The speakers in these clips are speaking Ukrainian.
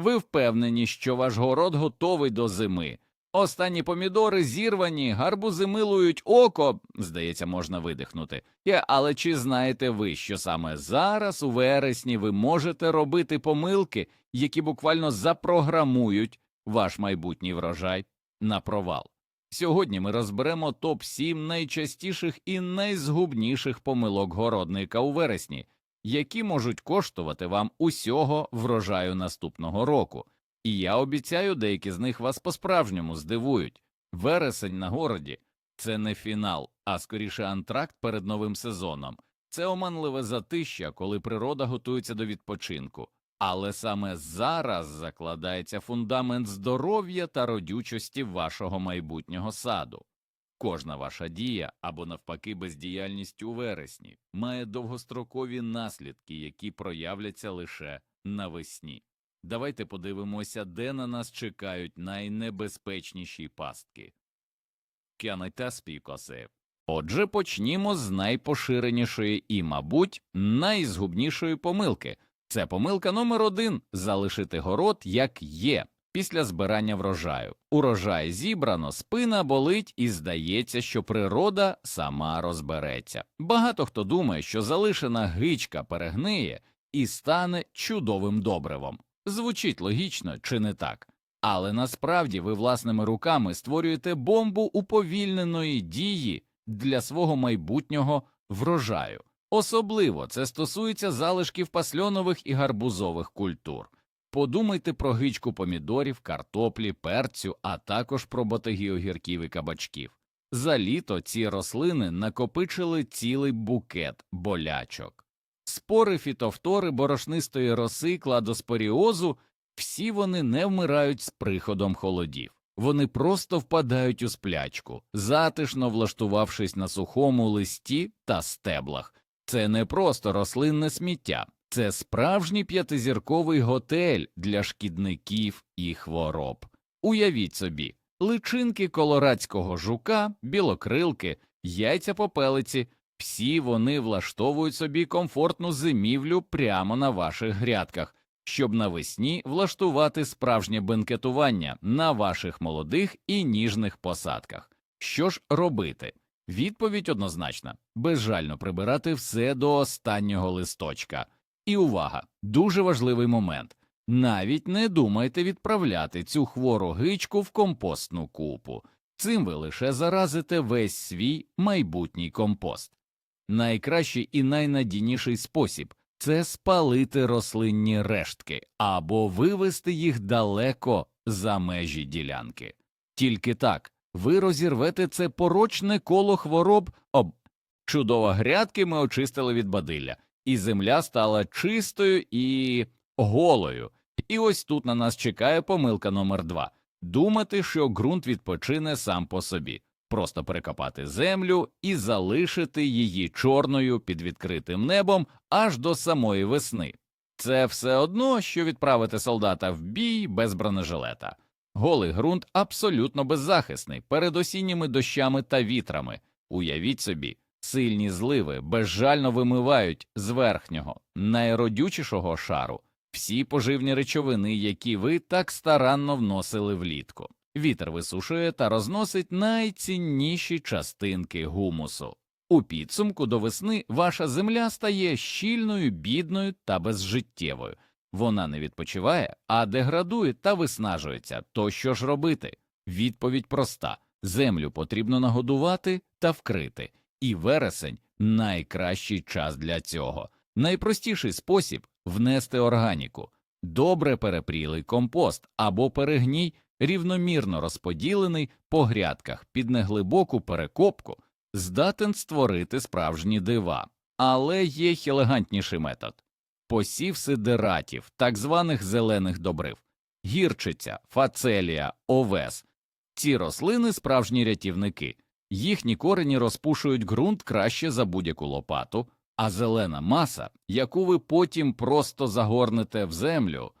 Ви впевнені, що ваш город готовий до зими. Останні помідори зірвані, гарбузи милують око, здається, можна видихнути. Але чи знаєте ви, що саме зараз, у вересні, ви можете робити помилки, які буквально запрограмують ваш майбутній врожай на провал? Сьогодні ми розберемо топ 7 найчастіших і найзгубніших помилок городника у вересні, які можуть коштувати вам усього врожаю наступного року. І я обіцяю, деякі з них вас по-справжньому здивують. Вересень на городі це не фінал, а скоріше антракт перед новим сезоном. Це оманливе затища, коли природа готується до відпочинку. Але саме зараз закладається фундамент здоров'я та родючості вашого майбутнього саду. Кожна ваша дія або навпаки бездіяльність у вересні має довгострокові наслідки, які проявляться лише навесні. Давайте подивимося, де на нас чекають найнебезпечніші пастки. Отже, почнімо з найпоширенішої і, мабуть, найзгубнішої помилки. Це помилка номер один залишити город як є після збирання врожаю. Урожай зібрано, спина болить, і здається, що природа сама розбереться. Багато хто думає, що залишена гичка перегниє і стане чудовим добривом. Звучить логічно, чи не так? Але насправді ви власними руками створюєте бомбу уповільненої дії для свого майбутнього врожаю. Особливо це стосується залишків пасльонових і гарбузових культур. Подумайте про гичку помідорів, картоплі, перцю, а також про ботаги огірків і кабачків. За літо ці рослини накопичили цілий букет болячок. Спори фітофтори, борошнистої роси, кладоспоріозу всі вони не вмирають з приходом холодів. Вони просто впадають у сплячку, затишно влаштувавшись на сухому листі та стеблах. Це не просто рослинне сміття, це справжній п'ятизірковий готель для шкідників і хвороб. Уявіть собі, личинки колорадського жука, білокрилки, яйця попелиці, всі вони влаштовують собі комфортну зимівлю прямо на ваших грядках, щоб навесні влаштувати справжнє бенкетування на ваших молодих і ніжних посадках. Що ж робити? Відповідь однозначна безжально прибирати все до останнього листочка. І увага, дуже важливий момент. Навіть не думайте відправляти цю хвору гичку в компостну купу. Цим ви лише заразите весь свій майбутній компост. Найкращий і найнадійніший спосіб це спалити рослинні рештки або вивести їх далеко за межі ділянки. Тільки так ви розірвете це порочне коло хвороб об чудово грядки ми очистили від бадилля, і земля стала чистою і голою. І ось тут на нас чекає помилка номер два думати, що ґрунт відпочине сам по собі, просто перекопати землю і залишити її чорною під відкритим небом аж до самої весни. Це все одно, що відправити солдата в бій без бронежилета. Голий ґрунт абсолютно беззахисний перед осінніми дощами та вітрами. Уявіть собі, сильні зливи безжально вимивають з верхнього, найродючішого шару всі поживні речовини, які ви так старанно вносили влітку. Вітер висушує та розносить найцінніші частинки гумусу. У підсумку до весни ваша земля стає щільною, бідною та безжиттєвою. Вона не відпочиває, а деградує та виснажується. То що ж робити? Відповідь проста землю потрібно нагодувати та вкрити, і вересень найкращий час для цього. Найпростіший спосіб внести органіку, добре перепрілий компост або перегній, рівномірно розподілений по грядках під неглибоку перекопку, здатен створити справжні дива, але є елегантніший метод посів сидератів, так званих зелених добрив, гірчиця, фацелія, овес. Ці рослини справжні рятівники, їхні корені розпушують ґрунт краще за будь-яку лопату, а зелена маса, яку ви потім просто загорнете в землю,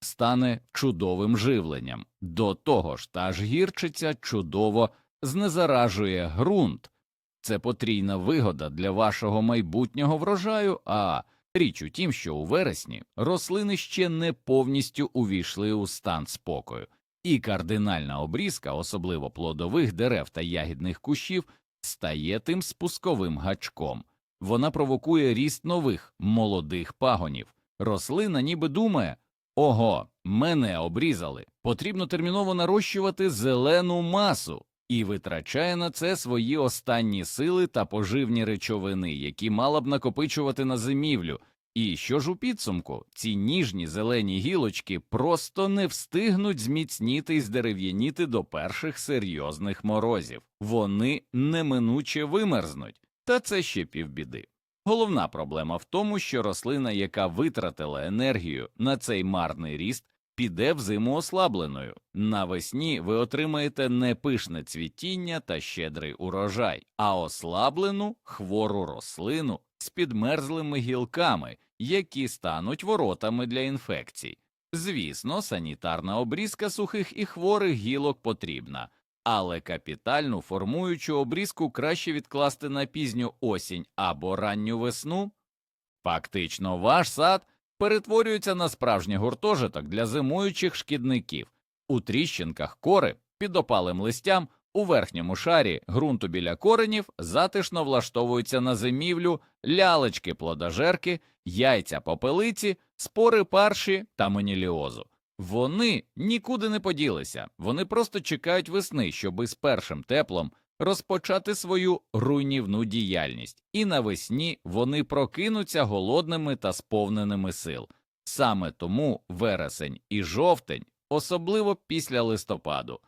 стане чудовим живленням. До того ж, та ж гірчиця чудово знезаражує ґрунт. Це потрійна вигода для вашого майбутнього врожаю, а Річ у тім, що у вересні рослини ще не повністю увійшли у стан спокою, і кардинальна обрізка, особливо плодових дерев та ягідних кущів, стає тим спусковим гачком. Вона провокує ріст нових молодих пагонів. Рослина ніби думає ого, мене обрізали, потрібно терміново нарощувати зелену масу, і витрачає на це свої останні сили та поживні речовини, які мала б накопичувати на зимівлю. І що ж у підсумку, ці ніжні зелені гілочки просто не встигнуть зміцніти і здерев'яніти до перших серйозних морозів. Вони неминуче вимерзнуть, та це ще півбіди. Головна проблема в тому, що рослина, яка витратила енергію на цей марний ріст, піде в зиму ослабленою. Навесні ви отримаєте не пишне цвітіння та щедрий урожай, а ослаблену хвору рослину з підмерзлими гілками, які стануть воротами для інфекцій. Звісно, санітарна обрізка сухих і хворих гілок потрібна, але капітальну формуючу обрізку краще відкласти на пізню осінь або ранню весну. Фактично, ваш сад перетворюється на справжній гуртожиток для зимуючих шкідників. У тріщинках кори під опалим листям у верхньому шарі ґрунту біля коренів затишно влаштовуються на зимівлю лялечки плодожерки, яйця попелиці, спори парші та меніліозу. Вони нікуди не поділися, вони просто чекають весни, щоби з першим теплом розпочати свою руйнівну діяльність, і навесні вони прокинуться голодними та сповненими сил. Саме тому вересень і жовтень, особливо після листопаду,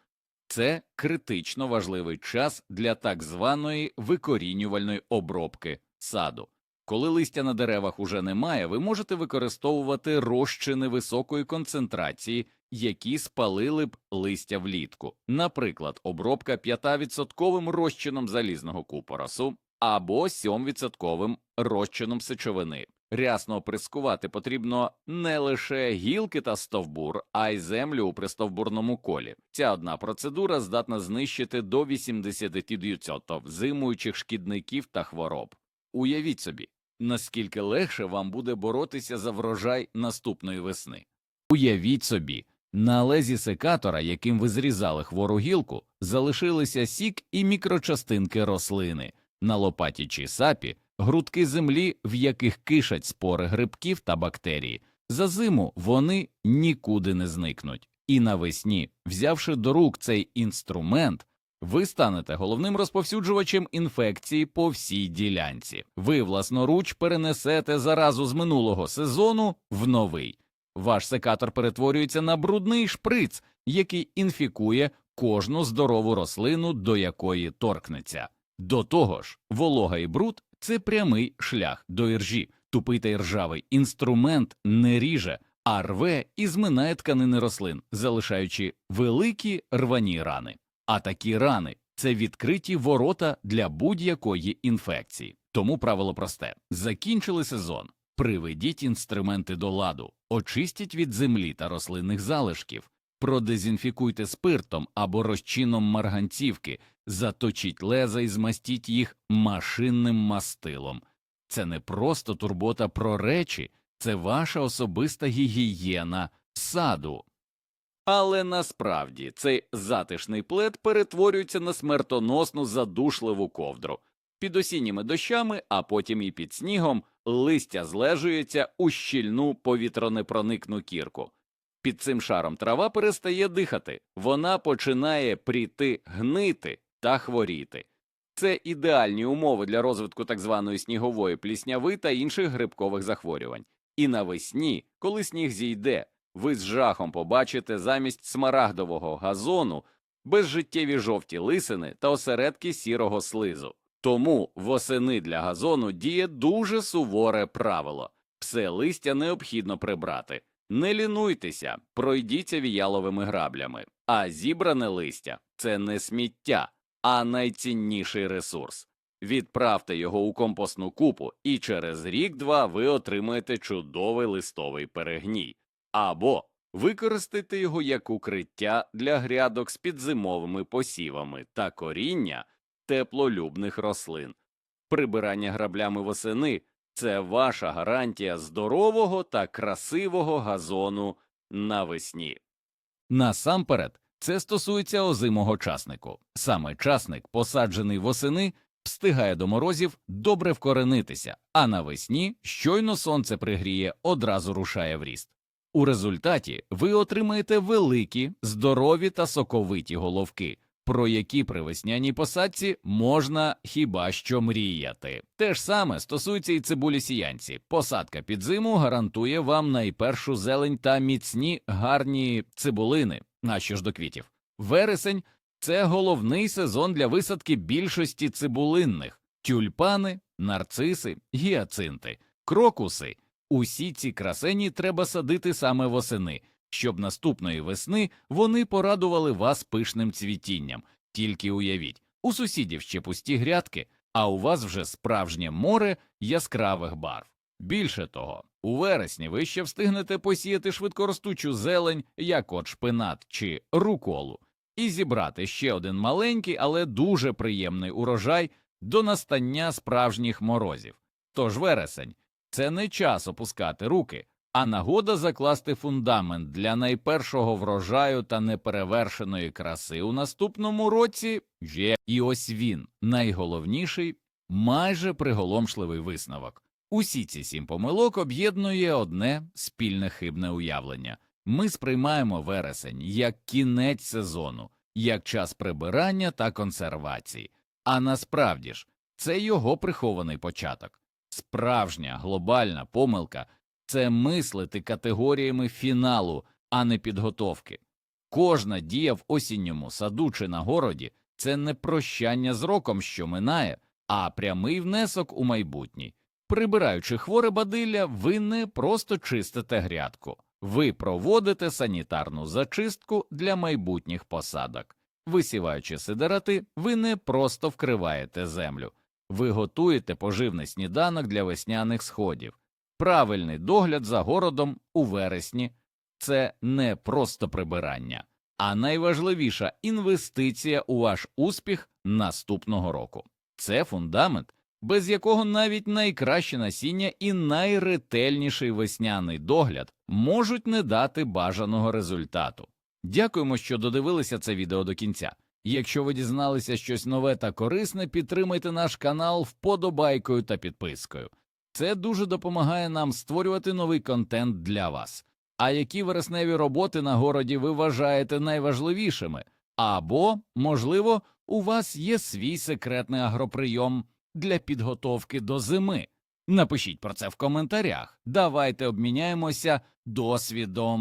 це критично важливий час для так званої викорінювальної обробки саду. Коли листя на деревах уже немає, ви можете використовувати розчини високої концентрації, які спалили б листя влітку, наприклад, обробка 5% розчином залізного купоросу або 7% розчином сечовини. Рясно оприскувати потрібно не лише гілки та стовбур, а й землю у пристовбурному колі. Ця одна процедура здатна знищити до 80% зимуючих шкідників та хвороб. Уявіть собі, наскільки легше вам буде боротися за врожай наступної весни. Уявіть собі, на лезі секатора, яким ви зрізали хвору гілку, залишилися сік і мікрочастинки рослини, на лопаті чи сапі грудки землі, в яких кишать спори грибків та бактерії. За зиму вони нікуди не зникнуть, і навесні, взявши до рук цей інструмент, ви станете головним розповсюджувачем інфекції по всій ділянці. Ви власноруч перенесете заразу з минулого сезону в новий. Ваш секатор перетворюється на брудний шприц, який інфікує кожну здорову рослину, до якої торкнеться. До того ж, волога і бруд це прямий шлях до іржі. Тупий та іржавий інструмент не ріже, а рве і зминає тканини рослин, залишаючи великі рвані рани. А такі рани це відкриті ворота для будь-якої інфекції. Тому правило просте: закінчили сезон, приведіть інструменти до ладу, очистіть від землі та рослинних залишків, продезінфікуйте спиртом або розчином марганцівки, заточіть леза і змастіть їх машинним мастилом. Це не просто турбота про речі, це ваша особиста гігієна саду. Але насправді цей затишний плед перетворюється на смертоносну задушливу ковдру. Під осінніми дощами, а потім і під снігом, листя злежується у щільну повітронепроникну кірку. Під цим шаром трава перестає дихати, вона починає пріти гнити та хворіти. Це ідеальні умови для розвитку так званої снігової плісняви та інших грибкових захворювань. І навесні, коли сніг зійде, ви з жахом побачите замість смарагдового газону безжиттєві жовті лисини та осередки сірого слизу. Тому восени для газону діє дуже суворе правило все листя необхідно прибрати. Не лінуйтеся, пройдіться віяловими граблями, а зібране листя це не сміття, а найцінніший ресурс. Відправте його у компостну купу, і через рік-два ви отримаєте чудовий листовий перегній, або використайте його як укриття для грядок з підзимовими посівами та коріння теплолюбних рослин. Прибирання граблями восени Це ваша гарантія здорового та красивого газону навесні. Насамперед, це стосується озимого часнику. Саме часник, посаджений восени, встигає до морозів добре вкоренитися, а навесні, щойно сонце пригріє, одразу рушає в ріст. У результаті ви отримаєте великі, здорові та соковиті головки, про які при весняній посадці можна хіба що мріяти. Те ж саме стосується і цибулі сіянці. Посадка під зиму гарантує вам найпершу зелень та міцні гарні цибулини, а що ж до квітів. Вересень це головний сезон для висадки більшості цибулинних тюльпани, нарциси, гіацинти, крокуси. Усі ці красені треба садити саме восени, щоб наступної весни вони порадували вас пишним цвітінням. Тільки уявіть, у сусідів ще пусті грядки, а у вас вже справжнє море яскравих барв. Більше того, у вересні ви ще встигнете посіяти швидкоростучу зелень, як от шпинат чи руколу, і зібрати ще один маленький, але дуже приємний урожай до настання справжніх морозів. Тож вересень це не час опускати руки, а нагода закласти фундамент для найпершого врожаю та неперевершеної краси у наступному році є. І ось він, найголовніший, майже приголомшливий висновок. Усі ці сім помилок об'єднує одне спільне хибне уявлення. Ми сприймаємо вересень як кінець сезону, як час прибирання та консервації. А насправді ж це його прихований початок. Справжня глобальна помилка це мислити категоріями фіналу, а не підготовки. Кожна дія в осінньому саду чи на городі це не прощання з роком, що минає, а прямий внесок у майбутній. Прибираючи хворе бадилля, ви не просто чистите грядку, ви проводите санітарну зачистку для майбутніх посадок. Висіваючи сидерати, ви не просто вкриваєте землю, ви готуєте поживний сніданок для весняних сходів. Правильний догляд за городом у вересні це не просто прибирання, а найважливіша інвестиція у ваш успіх наступного року. Це фундамент, без якого навіть найкраще насіння і найретельніший весняний догляд можуть не дати бажаного результату. Дякуємо, що додивилися це відео до кінця. Якщо ви дізналися щось нове та корисне, підтримайте наш канал вподобайкою та підпискою. Це дуже допомагає нам створювати новий контент для вас. А які вересневі роботи на городі ви вважаєте найважливішими? Або, можливо, у вас є свій секретний агроприйом для підготовки до зими? Напишіть про це в коментарях. Давайте обміняємося досвідом.